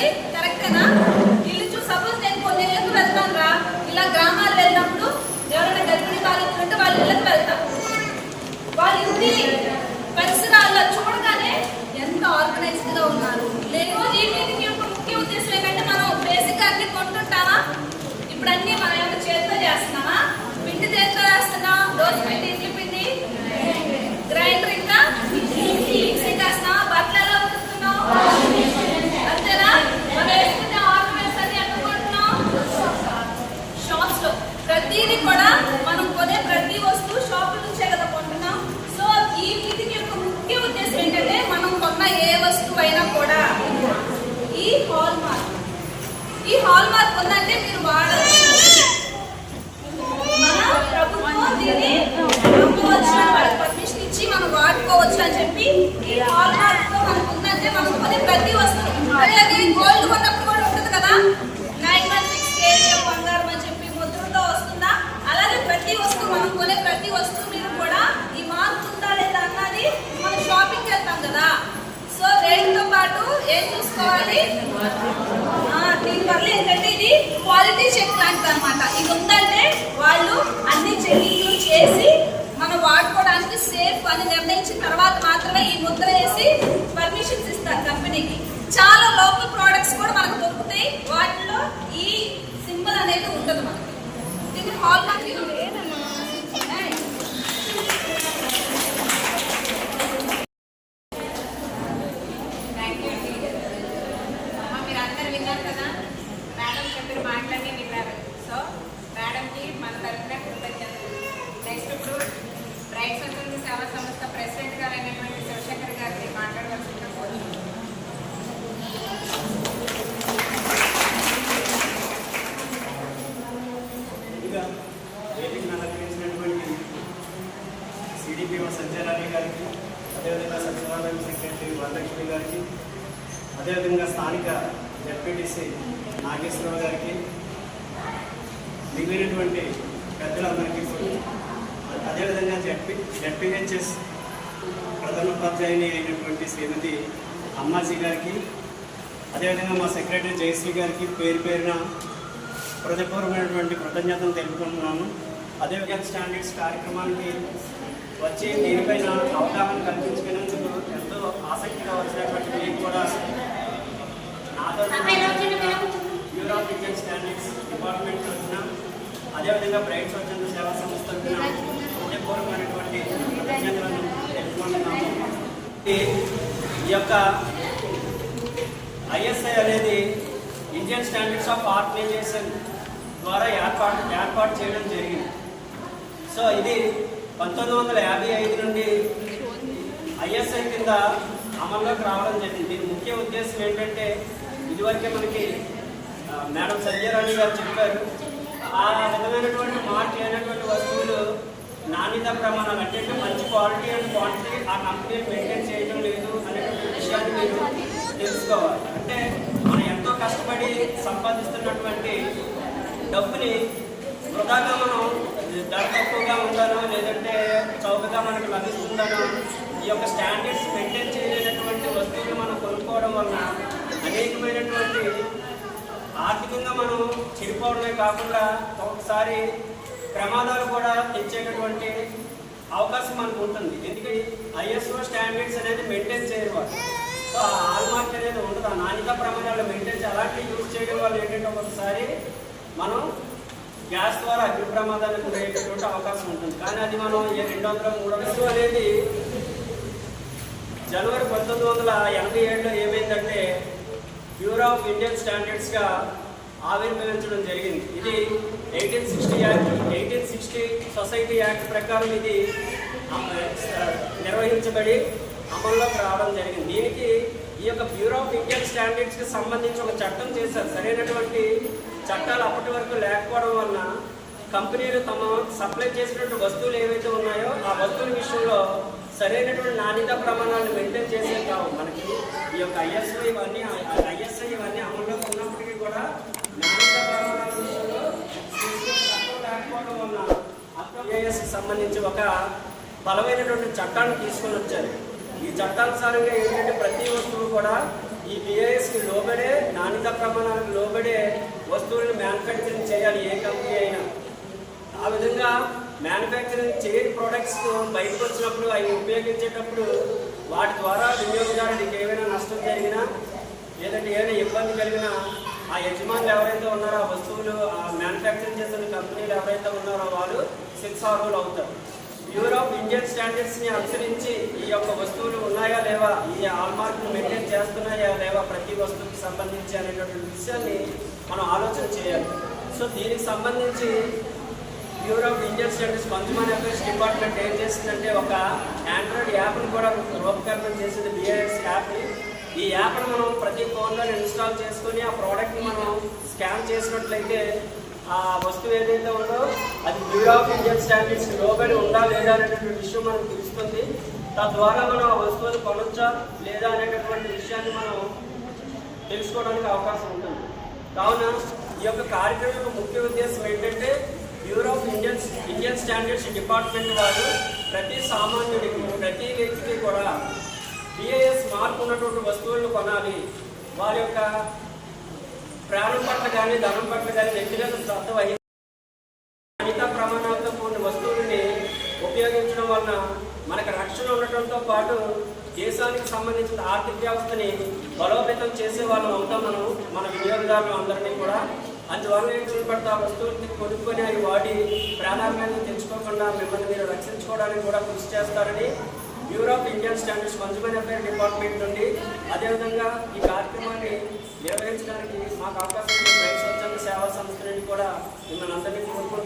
ఇల్లాలు కరెక్టేనా ఇల్లు చూ సపోజ్ నేను కొన్ని ఇళ్ళకు వెళ్తాను రా. ఇలా గ్రామాలు వెళ్ళినప్పుడు ఎవరైనా గర్భిణీ బాలికలు ఉంటే వాళ్ళ ఇళ్ళకి వెళ్తాం. వాళ్ళ ఇంటి పరిసరాల్లో చూడగానే ఎంత ఆర్గనైజ్డ్గా ఉన్నారు లేదు ఈ మీటింగ్ యొక్క ముఖ్య ఉద్దేశం ఏంటంటే మనం బేసిక్ అన్ని కొంటుంటామా ఇప్పుడు అన్ని మనం ఏమైనా చేతితో చేస్తున్నామా పిండి చేతితో చేస్తున్నాం రోజు పిండి ఇడ్లీ పిండి గ్రైండర్ ఇంకా మిక్సీ చేస్తున్నావా బట్టలు ఎలా ఉతుకుతున్నాం అంతేనా మనం వేసుకునే ఆర్నమెంట్స్ అన్ని ఎక్కడ కొంటున్నాం షాప్స్లో ప్రతిదీ కూడా మనం కొనే ప్రతి వస్తువు షాప్ నుంచే కదా కొంటున్నాం సో ఈ మీటింగ్ యొక్క ముఖ్య ఉద్దేశం ఏంటంటే మనం కొన్న ఏ వస్తువు అయినా కూడా ఈ హాల్ మార్క్ ఈ ఉందంటే మీరు వాడచ్చు. మన ప్రభుత్వం దీన్ని వాళ్ళకి పర్మిషన్ ఇచ్చి మనం వాడుకోవచ్చు అని చెప్పి ఈ హాల్ మనకు ఉందంటే మనకు ప్రతి వస్తువు. అదే అది గోల్డ్ కొన్నప్పుడు కూడా ఉంటుంది కదా నైన్ వన్ సిక్స్ కేజీ బంగారం అని చెప్పి ముద్రతో వస్తుందా అలాగే ప్రతి వస్తువు మనం కొనే ప్రతి వస్తువు మీద కూడా ఈ మార్క్ ఉందా లేదా అన్నది మనం షాపింగ్కి వెళ్తాం కదా సో రేట్తో పాటు ఏం చూసుకోవాలి ఆ, దీనివల్ల ఏంటంటే ఇది క్వాలిటీ చెక్ లాంటిది అనమాట ఇది ఉందంటే వాళ్ళు అన్ని చెకింగ్లు చేసి మనం వాడుకోవడానికి సేఫ్ అని నిర్ణయించిన తర్వాత మాత్రమే ఈ ముద్ర వేసి పర్మిషన్స్ ఇస్తారు కంపెనీకి చాలా లోకల్ ప్రోడక్ట్స్ కూడా మనకు దొరుకుతాయి వాటిలో ఈ సింబల్ అనేది ఉండదు మనకి దీన్ని హాల్ మార్క్ థ్యాంక్ యూ అండి అమ్మ మీరు అందరు విన్నారు కదా మేడం చెప్పిన మాటలన్నీ విన్నారు సో మేడంకి మన తరఫున కృతజ్ఞతలు నెక్స్ట్ ఇప్పుడు బ్రైట్ సంస్కృతి సేవా సంస్థ ప్రెసిడెంట్ గారు అయినటువంటి శివశంకర్ గారిని మాట్లాడవలసిందిగా కోరుతున్నాను ముందుగా వేదికను అలంకరించినటువంటి సిడిపిఓ సంచారాణి గారికి అదేవిధంగా సత్యనారాయణ సెక్రటరీ వరలక్ష్మి గారికి అదేవిధంగా స్థానిక జడ్పీటీసీ నాగేశ్వరరావు గారికి మిగిలినటువంటి పెద్దలందరికీ కూడా. అదేవిధంగా జడ్పీ జడ్పీహెచ్ఎస్ ప్రధానోపాధ్యాయుని అయినటువంటి శ్రీమతి అమ్మాజీ గారికి అదేవిధంగా మా సెక్రటరీ జయశ్రీ గారికి పేరు పేరున హృదయపూర్వమైనటువంటి కృతజ్ఞతలు తెలుపుకుంటున్నాను. అదేవిధంగా స్టాండర్డ్స్ కార్యక్రమానికి వచ్చి దీనిపైన అవగాహన కల్పించుకునేందుకు ఎంతో ఆసక్తిగా వచ్చినటువంటి మీకు కూడా నా తరఫున Bureau of Indian Standards department తరఫున అదేవిధంగా బ్రైట్ స్వచ్ఛంద సేవా సంస్థ తరఫున హృదయపూర్వమైనటువంటి కృతజ్ఞతలను తెలుపుకుంటున్నాము. ఈ యొక్క ఐఎస్ఐ అనేది ఇండియన్ స్టాండర్డ్స్ ఆఫ్ ఆర్గనైజేషన్ ద్వారా ఏర్పాటు ఏర్పాటు చేయడం జరిగింది. సో ఇది పంతొమ్మిది వందల యాభై ఐదు నుండి ఐఎస్ఐ కింద అమల్లోకి రావడం జరిగింది. దీని ముఖ్య ఉద్దేశం ఏంటంటే ఇదివరకే మనకి మేడం సంజయరాణి గారు చెప్పారు ఆ విధమైనటువంటి మాట లేనటువంటి వస్తువులు నాణ్యత ప్రమాణాలు అంటే మంచి క్వాలిటీ అండ్ క్వాంటిటీ ఆ కంపెనీ మెయింటైన్ చేయడం లేదు అనేటువంటి విషయాన్ని మీరు తెలుసుకోవాలి. అంటే మనం ఎంతో కష్టపడి సంపాదిస్తున్నటువంటి డబ్బుని వృధాగా మనం ధర తక్కువగా ఉందనో లేదంటే చౌకగా మనకు లభిస్తుందనో ఈ యొక్క స్టాండర్డ్స్ మెయింటైన్ చేయలేనటువంటి వస్తువులు మనం కొనుక్కోవడం వలన అనేకమైనటువంటి ఆర్థికంగా మనం చెడిపోవడమే కాకుండా ఒకసారి ప్రమాదాలు కూడా తెచ్చేటటువంటి అవకాశం మనకు ఉంటుంది. ఎందుకంటే ఐఎస్ఓ స్టాండర్డ్స్ అనేది మెయింటైన్ చేయరు వాళ్ళు సో ఆ అనేది ఉండదు. ఆ నాణ్యత ప్రమాణాలు మెయింటైన్ చేయాలి. అలాంటివి యూజ్ చేయడం వల్ల ఏంటంటే ఒకసారి మనం గ్యాస్ ద్వారా అగ్ని ప్రమాదాలకు గురయ్యేటటువంటి అవకాశం ఉంటుంది. కానీ అది మనం ఈ రెండు వందల మూడు వందలు అనేది జనవరి పంతొమ్మిది వందల ఎనభై ఏడులో ఏమైందంటే బ్యూరో ఆఫ్ ఇండియన్ స్టాండర్డ్స్గా ఆవిర్భవించడం జరిగింది. ఇది eighteen sixty act eighteen sixty society act ప్రకారం ఇది అమ- నిర్వహించబడి అమల్లోకి రావడం జరిగింది. దీనికి యొక్క బ్యూరో ఆఫ్ ఇండియన్ స్టాండర్డ్స్కి సంబంధించి ఒక చట్టం చేశారు. సరైనటువంటి చట్టాలు అప్పటి వరకు లేకపోవడం వలన కంపెనీలు తమ సప్లై చేసినటువంటి వస్తువులు ఏవైతే ఉన్నాయో ఆ వస్తువుల విషయంలో సరైనటువంటి నాణ్యత ప్రమాణాలను మెయింటైన్ చేసే కావు. మనకి ఈ యొక్క ఐఎస్ఐ ఇవన్నీ ఐఎస్ఐ ఇవన్నీ అమల్లో ఉన్నప్పటికీ కూడా నాణ్యత ప్రమాణాల విషయంలో లేకపోవడం వలన ఐఏఎస్ సంబంధించి ఒక బలమైనటువంటి చట్టాన్ని తీసుకొని వచ్చారు. ఈ చట్టానుసారంగా ఏంటంటే ప్రతి వస్తువు కూడా ఈ బిఐఎస్కి లోబడే నాణ్యత ప్రమాణాలకు లోబడే వస్తువులను మ్యానుఫ్యాక్చరింగ్ చేయాలి ఏ కంపెనీ అయినా. ఆ విధంగా మ్యానుఫ్యాక్చరింగ్ చేయని ప్రోడక్ట్స్ బయటకు వచ్చినప్పుడు అవి ఉపయోగించేటప్పుడు వాటి ద్వారా వినియోగదారుడికి ఏమైనా నష్టం జరిగినా లేదంటే ఏమైనా ఇబ్బంది కలిగినా ఆ యజమానులు ఎవరైతే ఉన్నారో ఆ వస్తువులు ఆ మ్యానుఫ్యాక్చరింగ్ చేసిన కంపెనీలు ఎవరైతే ఉన్నారో వాళ్ళు శిక్షార్హులు అవుతారు. యూరోప్ ఇండియన్ స్టాండర్డ్స్ని అనుసరించి ఈ యొక్క వస్తువులు ఉన్నాయా లేవా? ఈ హాల్మార్క్ మెయింటైన్ చేస్తున్నాయా లేవా? ప్రతి వస్తువుకి సంబంధించి అనేటువంటి విషయాన్ని మనం ఆలోచన చేయాలి. సో దీనికి సంబంధించి Europe Indian Standards Consumer Affairs department ఏం చేసిందంటే ఒక ఆండ్రాయిడ్ యాప్ని కూడా రూపకల్పన చేసింది బిఐఎస్ యాప్ని ఈ యాప్ను మనం ప్రతి ఫోన్లో ఇన్స్టాల్ చేసుకొని ఆ ప్రోడక్ట్ని మనం స్కాన్ చేసినట్లయితే ఆ వస్తువు ఏదైతే ఉందో అది బ్యూరో ఆఫ్ ఇండియన్ స్టాండర్డ్స్ లోబడి ఉందా లేదా అనేటువంటి విషయం మనకు తెలుస్తుంది. తద్వారా మనం ఆ వస్తువులు కొనొచ్చా లేదా అనేటటువంటి విషయాన్ని మనం తెలుసుకోవడానికి అవకాశం ఉంటుంది. కావున ఈ యొక్క కార్యక్రమం యొక్క ముఖ్య ఉద్దేశం ఏంటంటే Bureau of Indian Indian Standards department వారు ప్రతి సామాన్యుడికి ప్రతి వ్యక్తికి కూడా బిఏఎస్ మార్క్ ఉన్నటువంటి వస్తువులను కొనాలి. వారి యొక్క ప్రాణం పట్ల కానీ ధనం పట్ల కానీ వ్యక్తిగత పాటు దేశానికి సంబంధించిన ఆర్థిక వ్యవస్థని బలోపేతం చేసే వాళ్ళం అవుతాం మనం మన వినియోగదారులు అందరినీ కూడా. అందువల్ల ఏంటి పడితే కొనుక్కొని అవి వాడి ప్రాణాలను తెచ్చుకోకుండా మిమ్మల్ని మీరు రక్షించుకోవడానికి కూడా కృషి చేస్తారని Bureau of Indian Standards Consumer Affair department నుండి అదేవిధంగా ఈ కార్యక్రమాన్ని నిర్వహించడానికి మాకు అవకాశం రైతు స్వచ్ఛంద సేవా సంస్థ నుండి కూడా మిమ్మల్ని అందరినీ కోరుకుంటూ